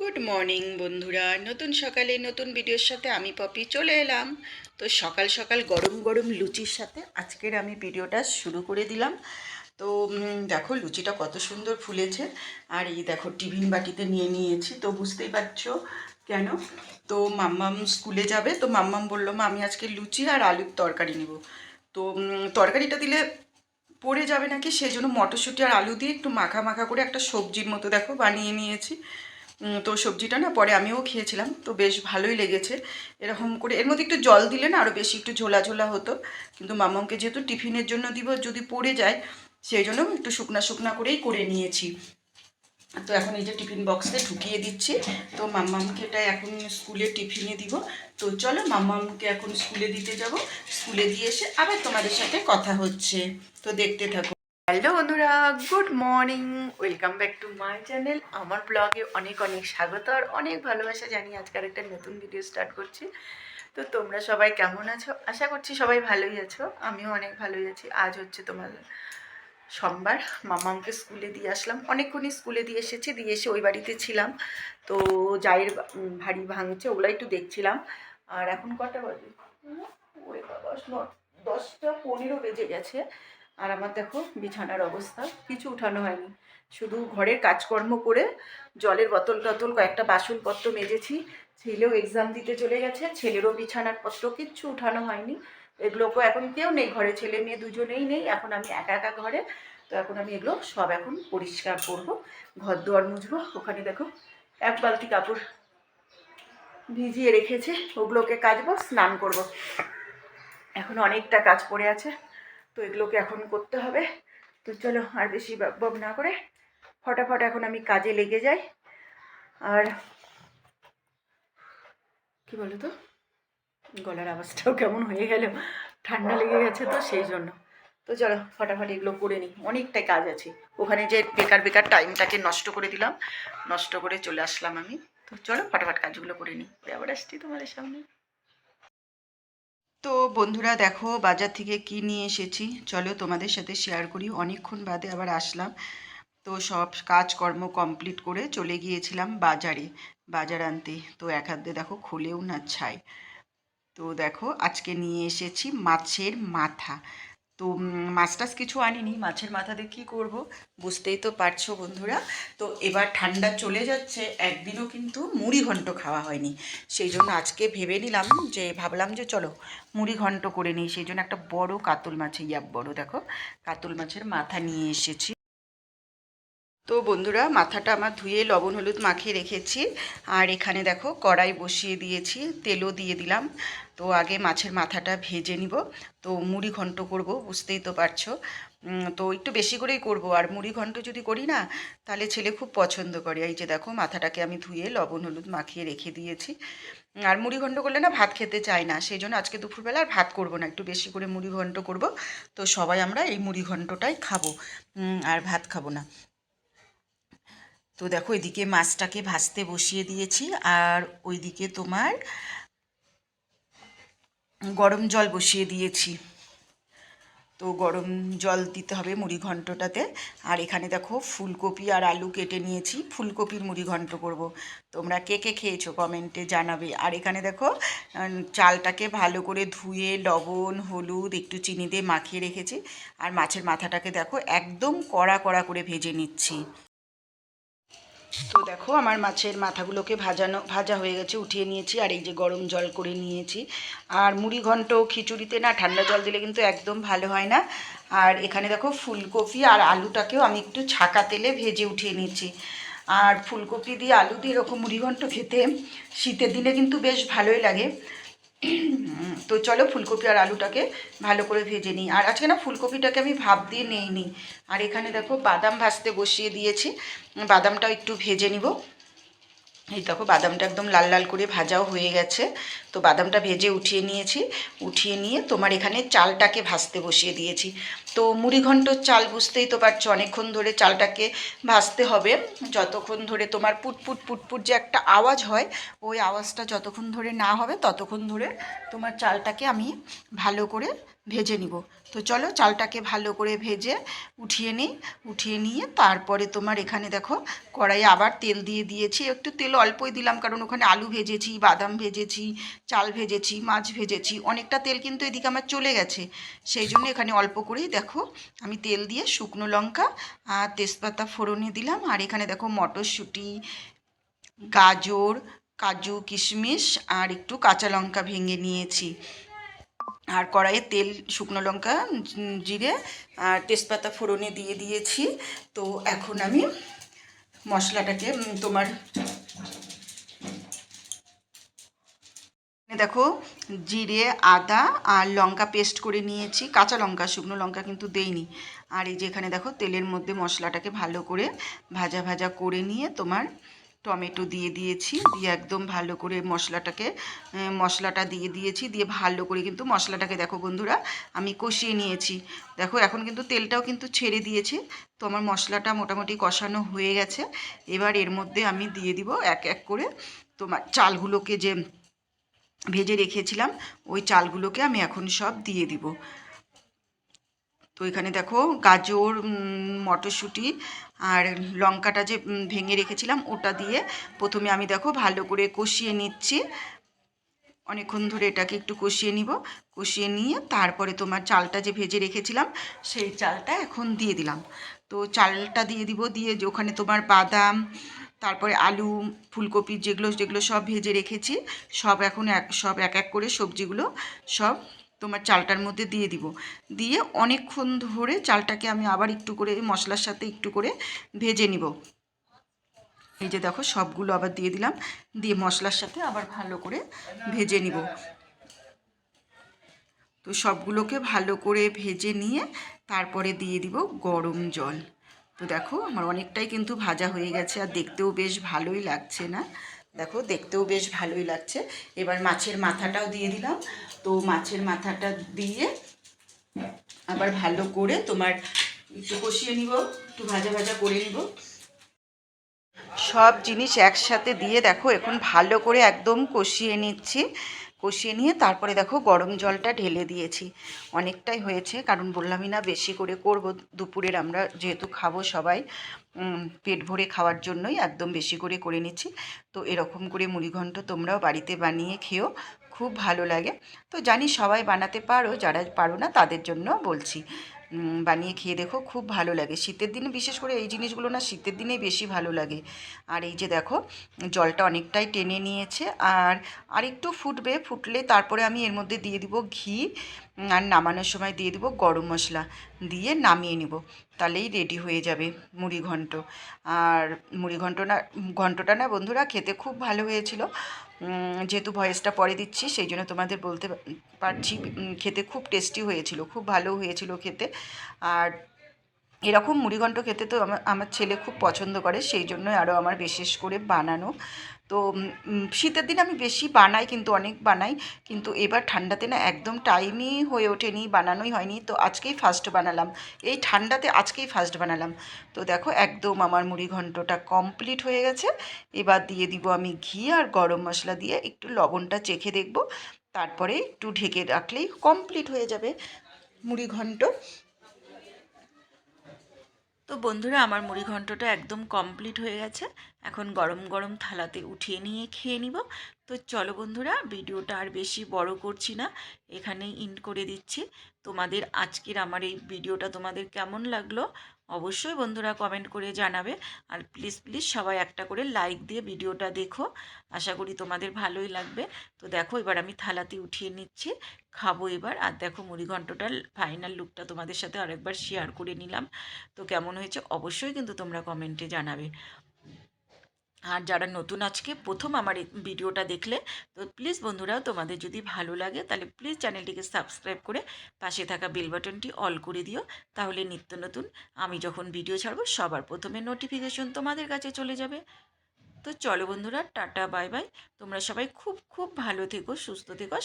Good morning বন্ধুরা। নতুন সকালে নতুন ভিডিওর সাথে আমি পপি চলে এলাম। তো সকাল সকাল গরম গরম লুচির সাথে আজকের আমি ভিডিওটা শুরু করে দিলাম। তো দেখো লুচিটা কত সুন্দর ফুলেছে। আর এই দেখো টিফিন বাটিতে নিয়ে নিয়েছি। তো বুঝতেই পারছ কেন? তো মাম্মাম স্কুলে যাবে। তো মাম্মাম বলল, মা, আমি আজকে লুচি আর আলুর তরকারি নেব। তো তরকারিটা দিলে পড়ে যাবে নাকি? সেই জন্য মটরশুঁটি আর আলু দিয়ে একটু মাখা মাখা করে একটা সবজির মতো দেখো বানিয়ে নিয়েছি। তো সবজিটা না পরে আমিও খেয়েছিলাম, তো বেশ ভালোই লেগেছে। এরকম করে, এর মধ্যে একটু জল দিলে না আরও বেশি একটু ঝোলা ঝোলা হতো। কিন্তু মামাকে যেহেতু টিফিনের জন্য দিব, যদি পড়ে যায়, সেই জন্য একটু শুকনা শুকনা করেই করে নিয়েছি। তো এখন এই যে টিফিন বক্সে ঢুকিয়ে দিচ্ছি, তো মাম্মামকে এটা এখন স্কুলে টিফিনে দিব। তো চলো মাম্মামকে এখন স্কুলে দিতে যাব। স্কুলে দিয়ে এসে আবার তোমাদের সাথে কথা হচ্ছে। তো দেখতে থাকো। হ্যালো বন্ধুরা, good morning. Welcome back to my channel. আমার ব্লগে অনেক অনেক স্বাগত আর অনেক ভালোবাসা জানি আজকের একটা নতুন ভিডিও স্টার্ট করছি। তো তোমরা সবাই কেমন আছো? আশা করছি সবাই ভালোই আছো। আমিও অনেক ভালোই আছি। আজ হচ্ছে তোমার সোমবার। মামাকে স্কুলে দিয়ে আসলাম। অনেকক্ষণই স্কুলে দিয়ে এসেছি, দিয়ে এসে ওই বাড়িতে ছিলাম। তো জায়ের ভারী ভাঙছে ওগুলো একটু দেখছিলাম। আর এখন কটা বাজে? ওরে বাবা দশটা পনেরো বেজে গেছে। আর আমার দেখো বিছানার অবস্থা, কিছু উঠানো হয়নি। শুধু ঘরের কাজকর্ম করে জলের বোতল টতল কয়েকটা বাসনপত্র মেজেছি, ছেলেও এক্সাম দিতে চলে গেছে, ছেলেরও বিছানার পত্র কিচ্ছু উঠানো হয়নি। এগুলোকে এখন কেউ নেই, ঘরে ছেলে মেয়ে দুজনেই নেই, এখন আমি একা একা ঘরে। তো এখন আমি এগুলো সব এখন পরিষ্কার করব ঘর দুয়ার মুছবো, ওখানে দেখো এক বালতি কাপড় ভিজিয়ে রেখেছে, ওগুলোকে কাচবো, স্নান করব। এখন অনেকটা কাজ পড়ে আছে। তো এগুলোকে এখন করতে হবে। তো চলো আর বেশি বক না করে ফটাফট এখন আমি কাজে লেগে যাই। আর কি বলো তো গলার আওয়াজটাও কেমন হয়ে গেল। ঠান্ডা লেগে গেছে তো সেই জন্য। তো চলো ফটাফট এগুলো করে নিই। অনেকটাই কাজ আছে। ওখানে যে বেকার বেকার টাইমটাকে নষ্ট করে দিলাম, নষ্ট করে চলে আসলাম আমি। তো চলো ফটাফট কাজগুলো করে নিই। আবার আসছি তোমাদের সামনে। তো বন্ধুরা দেখো বাজার থেকে কি নিয়ে এসেছি? চলো তোমাদের সাথে শেয়ার করি। অনেকক্ষণ বাদে আবার আসলাম। তো সব কাজকর্ম কমপ্লিট করে চলে গিয়েছিলাম বাজারে, বাজার আনতে। তো এক হাতে দেখো খুলেও না ছাই। তো দেখো আজকে নিয়ে এসেছি মাছের মাথা। তো মাছ টাছ কিছু আনিনি, মাছের মাথা দিয়ে কী করব বুঝতেই তো পারছ বন্ধুরা। তো এবার ঠান্ডা চলে যাচ্ছে, একদিনও কিন্তু মুড়ি ঘন্ট খাওয়া হয়নি। সেই জন্য আজকে ভেবে নিলাম যে, ভাবলাম যে চলো মুড়ি ঘন্ট করে নিই। সেই জন্য একটা বড় কাতল মাছের ইয়াব বড়, দেখো, কাতল মাছের মাথা নিয়ে এসেছি। তো বন্ধুরা, মাথাটা আমার ধুয়ে লবণ, হলুদ মাখিয়ে রেখেছি। আর এখানে দেখো কড়াই বসিয়ে দিয়েছি, তেলও দিয়ে দিলাম। তো আগে মাছের মাথাটা ভেজে নিব। তো মুড়ি ঘন্ট করব, বুঝতেই তো পারছ। তো একটু বেশি করেই করব। আর মুড়ি ঘন্ট যদি করি না, তাহলে ছেলে খুব পছন্দ করে। এই যে দেখো, মাথাটাকে আমি ধুয়ে লবণ, হলুদ মাখিয়ে রেখে দিয়েছি। আর মুড়ি ঘন্ট করলে না ভাত খেতে চায় না, সেই জন্য আজকে দুপুরবেলা আর ভাত করব না। একটু বেশি করে মুড়ি ঘন্ট করব। তো সবাই আমরা এই মুড়ি ঘন্টটাই খাব। আর ভাত খাব না। তো দেখো, এদিকে মাছটাকে ভাজতে বসিয়ে দিয়েছি। আর ওইদিকে তোমার গরম জল বসিয়ে দিয়েছি। তো গরম জল দিতে হবে মুড়ি ঘন্টটাতে। আর এখানে দেখো ফুলকপি আর আলু কেটে নিয়েছি। ফুলকপির মুড়ি ঘন্ট করব। তোমরা কে কে খেয়েছো কমেন্টে জানাবে। আর এখানে দেখো চালটাকে ভালো করে ধুয়ে লবণ, হলুদ, একটু চিনি দিয়ে মাখিয়ে রেখেছি। আর মাছের মাথাটাকে দেখো একদম কড়া কড়া করে ভেজে নিচ্ছি। তো দেখো, আমার মাছের মাথাগুলোকে ভাজানো, ভাজা হয়ে গেছে, উঠিয়ে নিয়েছি, আর এই যে গরম জল করে নিয়েছি। আর মুড়ি ঘন্ট খিচুড়িতে না, ঠান্ডা জল দিলে কিন্তু একদম ভালো হয় না। আর এখানে দেখো, ফুলকপি আর আলুটাকেও আমি একটু ছাকা তেলে ভেজে উঠিয়ে নিয়েছি আর ফুলকপি দিয়ে আলু দিয়ে এরকম মুড়ি ঘন্ট খেতে, শীতের দিনে কিন্তু বেশ ভালোই লাগে। তো চলো ফুলকপি আর আলুটাকে ভালো করে ভেজে নিই। আর আজকে না ফুলকপিটাকে আমি ভাব দিয়ে নেইনি। আর এখানে দেখো বাদাম ভাজতে বসিয়ে দিয়েছি। বাদামটাও একটু ভেজে নিব। এই দেখো বাদামটা একদম লাল লাল করে ভাজাও হয়ে গেছে। তো বাদামটা ভেজে উঠিয়ে নিয়েছি। উঠিয়ে নিয়ে তোমার এখানে চালটাকে ভাজতে বসিয়ে দিয়েছি। তো মুড়ি ঘন্টর চাল বুঝতেই তো পারছ, অনেকক্ষণ ধরে চালটাকে ভাজতে হবে। যতক্ষণ ধরে তোমার পুটপুট পুটপুট যে একটা আওয়াজ হয়, ওই আওয়াজটা যতক্ষণ ধরে না হবে, ততক্ষণ ধরে তোমার চালটাকে আমি ভালো করে ভেজে নিব। তো চলো চালটাকে ভালো করে ভেজে উঠিয়ে নিই, উঠিয়ে নিয়ে তারপরে তোমার এখানে দেখো কড়াইয়ে আবার তেল দিয়ে দিয়েছি। একটু তেল অল্পই দিলাম কারণ ওখানে আলু ভেজেছি, বাদাম ভেজেছি, চাল ভেজেছি, মাছ ভেজেছি, অনেকটা তেল কিন্তু এদিকে আমার চলে গেছে। সেই জন্য এখানে অল্প করেই দেখো আমি তেল দিয়ে শুকনো লঙ্কা আর তেজপাতা ফোড়নে দিলাম। আর এখানে দেখো মটরশুঁটি, গাজর, কাজু, কিশমিশ আর একটু কাঁচা লঙ্কা ভেঙে নিয়েছি। আর কড়াইয়ে তেল, শুকনো লঙ্কা জিরে আর তেজপাতা ফোড়নে দিয়ে দিয়েছি। তো এখন আমি মশলাটাকে তোমার দেখো, জিরে, আদা আর লঙ্কা পেস্ট করে নিয়েছি। কাঁচা লঙ্কা, শুকনো লঙ্কা কিন্তু দেইনি। আর এই যে এখানে দেখো, তেলের মধ্যে মশলাটাকে ভালো করে ভাজা ভাজা করে নিয়ে তোমার টমেটো দিয়ে দিয়েছি, দিয়ে একদম ভালো করে মশলাটাকে মশলাটা দিয়ে দিয়েছি, দিয়ে ভালো করে কিন্তু মশলাটাকে দেখো বন্ধুরা, আমি কষিয়ে নিয়েছি। দেখো এখন কিন্তু তেলটাও কিন্তু ছেড়ে দিয়েছে, তো আমার মশলাটা মোটামুটি কষানো হয়ে গেছে। এবার এর মধ্যে আমি দিয়ে দিব এক এক করে তোমার চালগুলোকে যে ভেজে রেখেছিলাম, ওই চালগুলোকে আমি এখন সব দিয়ে দিব। তো এখানে দেখো গাজর মটরশুঁটি আর লঙ্কাটা যে ভেঙে রেখেছিলাম ওটা দিয়ে প্রথমে আমি দেখো ভালো করে কষিয়ে নিচ্ছি। অনেকক্ষণ ধরে এটাকে একটু কষিয়ে নিব। কষিয়ে নিয়ে তারপরে তোমার চালটা যে ভেজে রেখেছিলাম সেই চালটা এখন দিয়ে দিলাম। তো চালটা দিয়ে দিব, দিয়ে ওখানে তোমার বাদাম, তারপরে আলু, ফুলকপি যেগুলো যেগুলো সব ভেজে রেখেছি, সব এখন এক, সব এক এক করে সবজিগুলো সব তোমার চালটার মধ্যে দিয়ে দিব। দিয়ে অনেকক্ষণ ধরে চালটাকে আমি আবার একটু করে মশলার সাথে একটু করে ভেজে নিব। এই যে দেখো, সবগুলো আবার দিয়ে দিলাম। দিয়ে মশলার সাথে আবার ভালো করে ভেজে নিব। তো সবগুলোকে ভালো করে ভেজে নিয়ে তারপরে দিয়ে দিব গরম জল। তো দেখো, আমার অনেকটাই কিন্তু ভাজা হয়ে গেছে, আর দেখতেও বেশ ভালোই লাগছে না। দেখো, দেখতেও বেশ ভালোই লাগছে। এবার মাছের মাথাটাও দিয়ে দিলাম। তো মাছের মাথাটা দিয়ে আবার ভালো করে তোমার একটু কষিয়ে নিব, একটু ভাজা ভাজা করে নিব। সব জিনিস একসাথে দিয়ে দেখো, এখন ভালো করে একদম কষিয়ে নিচ্ছি। কষিয়ে নিয়ে তারপরে দেখো গরম জলটা ঢেলে দিয়েছি। অনেকটাই হয়েছে, কারণ বললামই না বেশি করে করব। দুপুরের আমরা যেহেতু খাব সবাই পেট ভরে খাওয়ার জন্যই একদম বেশি করে করে নিচ্ছি। তো এরকম করে মুড়িঘণ্ট তোমরাও বাড়িতে বানিয়ে খেও খুব ভালো লাগে। তো জানি সবাই বানাতে পারো, যারা পারো না তাদের জন্য বলছি। বানিয়ে খেয়ে দেখো, খুব ভালো লাগে। শীতের দিনে বিশেষ করে এই জিনিসগুলো না শীতের দিনেই বেশি ভালো লাগে। আর এই যে দেখো, জলটা অনেকটাই টেনে নিয়েছে। আর আরেকটু ফুটবে, ফুটলে তারপরে আমি এর মধ্যে দিয়ে দিব ঘি, আর নামানোর সময় দিয়ে দিব গরম মশলা। দিয়ে নামিয়ে নিব। তাহলেই রেডি হয়ে যাবে মুড়ি ঘন্ট। আর মুড়ি ঘন্ট না, ঘন্টটা না বন্ধুরা খেতে খুব ভালো হয়েছিল। যেহেতু ভয়েসটা পরে দিচ্ছি, সেই জন্য তোমাদের বলতে পারছি খেতে খুব টেস্টি হয়েছিল, খুব ভালো হয়েছিল খেতে। আর এরকম মুড়িঘণ্ট খেতে তো আমার আমার ছেলে খুব পছন্দ করে, সেই জন্যই আরও আমার বিশেষ করে বানানো। তো শীতের দিন আমি বেশি বানাই, কিন্তু অনেক বানাই, কিন্তু এবার ঠান্ডাতে না একদম টাইমই হয়ে ওঠেনি, বানানোই হয়নি, তো আজকেই ফার্স্ট বানালাম। এই ঠান্ডাতে আজকেই ফার্স্ট বানালাম। তো দেখো, একদম আমার মুড়ি ঘন্টটা কমপ্লিট হয়ে গেছে। এবার দিয়ে দিব আমি ঘি আর গরম মশলা দিয়ে একটু লবণটা চেখে দেখব। তারপরে একটু ঢেকে রাখলেই কমপ্লিট হয়ে যাবে মুড়ি ঘন্ট। তো বন্ধুরা, আমার মুড়ি ঘন্টটা একদম কমপ্লিট হয়ে গেছে। এখন গরম গরম থালাতে উঠিয়ে নিয়ে খেয়ে নিব। তো চলো বন্ধুরা, ভিডিওটা আর বেশি বড় করছি না, এখানেই ইন করে দিচ্ছি। তোমাদের আজকের আমার এই ভিডিওটা তোমাদের কেমন লাগল? অবশ্যই বন্ধুরা কমেন্ট করে জানাবে। আর প্লিজ প্লিজ সবাই একটা করে লাইক দিয়ে ভিডিওটা দেখো। আশা করি তোমাদের ভালোই লাগবে। তো দেখো, এবার আমি থালাতে উঠিয়ে নিচ্ছি। খাব এবার। আর দেখো, মুড়ি ঘন্টটার ফাইনাল লুকটা তোমাদের সাথে আরেকবার শেয়ার করে নিলাম। তো কেমন হয়েছে? অবশ্যই কিন্তু তোমরা কমেন্টে জানাবে। আর যারা নতুন আজকে প্রথম আমার ভিডিওটা দেখলে, তো প্লিজ বন্ধুরাও তোমাদের যদি ভালো লাগে, তাহলে প্লিজ চ্যানেলটিকে সাবস্ক্রাইব করে পাশে থাকা বেল বাটনটি অল করে দিও। তাহলে নিত্য নতুন আমি যখন ভিডিও ছাড়বো, সবার প্রথমে নোটিফিকেশন তোমাদের কাছে চলে যাবে। তো চলো বন্ধুরা, টাটা বাই বাই তোমরা সবাই খুব খুব ভালো থেকো, সুস্থ থেকো